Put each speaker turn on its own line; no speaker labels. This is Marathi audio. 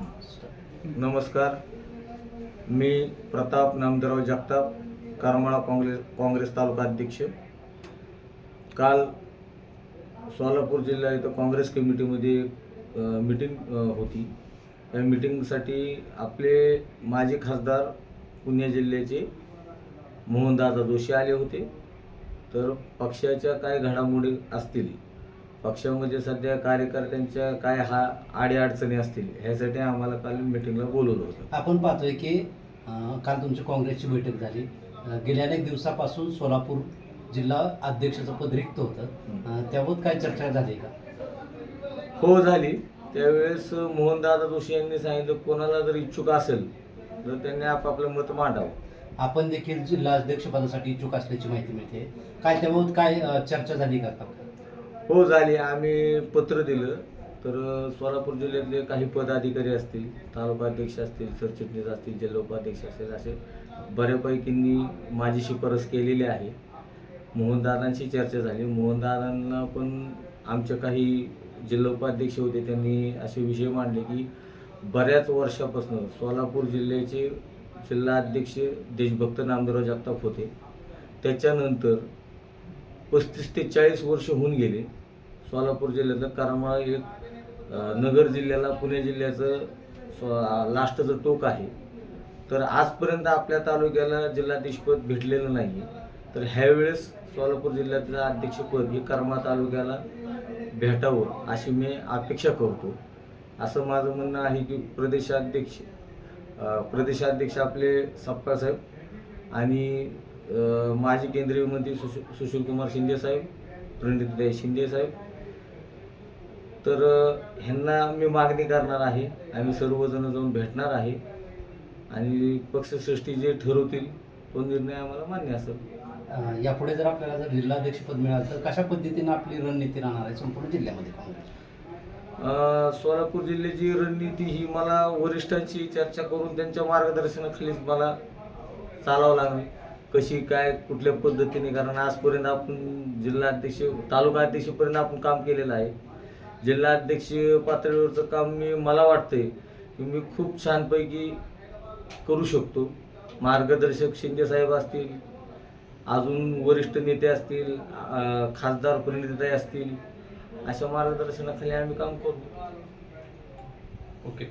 नमस्कार. मी प्रताप नामदेवराव जगताप करमाळा काँग्रेस काँग्रेस तालुका अध्यक्ष. काल सोलापूर जिल्हा इथं काँग्रेस कमिटीमध्ये मिटिंग होती. त्या मिटिंगसाठी आपले माजी खासदार पुणे जिल्ह्याचे मोहनदादा जोशी आले होते. तर पक्षाच्या काय घडामोडी असतील. पक्षामध्ये सध्या कार्यकर्त्यांच्या काय हा अडीअडचणी असतील ह्यासाठी आम्हाला काल मिटिंगला बोलवलं होतं.
आपण पाहतोय की अं, काल तुमची काँग्रेसची बैठक झाली. अं, गेल्या अनेक दिवसापासून सोलापूर जिल्हा अध्यक्षाचं पद रिक्त होतं. अं, त्याबाबत काय चर्चा झाली का?
हो झाली. त्यावेळेस मोहनदादा जोशी यांनी सांगितलं कोणाला जर इच्छुक असेल तर त्यांनी आपापलं मत मांडावं.
आपण देखील जिल्हा अध्यक्षपदासाठी इच्छुक असल्याची माहिती मिळते. काय त्याबाबत काय अं, चर्चा झाली का?
हो झाली. आम्ही पत्र दिलं. तर सोलापूर जिल्ह्यातले काही पदाधिकारी असतील तालुका अध्यक्ष असतील सरचिटणीस असतील जिल्हा उपाध्यक्ष असतील असे बऱ्यापैकींनी माझी शिफारस केलेली आहे. मोहनदादांशी चर्चा झाली. मोहनदादांना पण आमच्या काही जिल्हा उपाध्यक्ष होते त्यांनी असे विषय मांडले की बऱ्याच वर्षापासून सोलापूर जिल्ह्याचे जिल्हा अध्यक्ष देशभक्त नामदेवराव जगताप होते. त्याच्यानंतर पस्तीस ते चाळीस वर्ष होऊन गेले. सोलापूर जिल्ह्यातलं करमाळा एक नगर जिल्ह्याला पुणे जिल्ह्याचं स्व- लास्टचं टोक आहे. तर आजपर्यंत आपल्या तालुक्याला जिल्हाधीशपद भेटलेलं नाही तर ह्यावेळेस सोलापूर जिल्ह्यातलं अध्यक्षपद हे करमाळा तालुक्याला भेटावं अशी मी अपेक्षा करतो. असं माझं म्हणणं आहे की प्रदेशाध्यक्ष प्रदेशाध्यक्ष आपले सप्पासाहेब आणि माजी केंद्रीय मंत्री सुशील सुशीलकुमार शिंदे साहेब प्रणितदाई शिंदे साहेब. तर ह्यांना मी मागणी करणार आहे. आम्ही सर्वजण जाऊन भेटणार आहे. आणि पक्षश्रेष्ठी जे ठरवतील तो निर्णय आम्हाला मान्य असेल.
यापुढे जर आपल्याला जर जिल्हाध्यक्षपद मिळालं तर कशा पद्धतीनं आपली रणनीती राहणार आहे संपूर्ण जिल्ह्यामध्ये
सोलापूर जिल्ह्याची रणनीती ही मला वरिष्ठांची चर्चा करून त्यांच्या मार्गदर्शनाखालीच मला चालावं लागेल. कशी काय कुठल्या पद्धतीने कारण आजपर्यंत आपण जिल्हाध्यक्ष तालुका अध्यक्षपर्यंत आपण काम केलेलं आहे. जिल्हाध्यक्ष पातळीवरचं काम मी मला वाटतंय की मी खूप छानपैकी करू शकतो. मार्गदर्शक शिंदे साहेब असतील अजून वरिष्ठ नेते असतील खासदार प्रणितताई असतील अशा मार्गदर्शनाखाली आम्ही काम करू
ओके.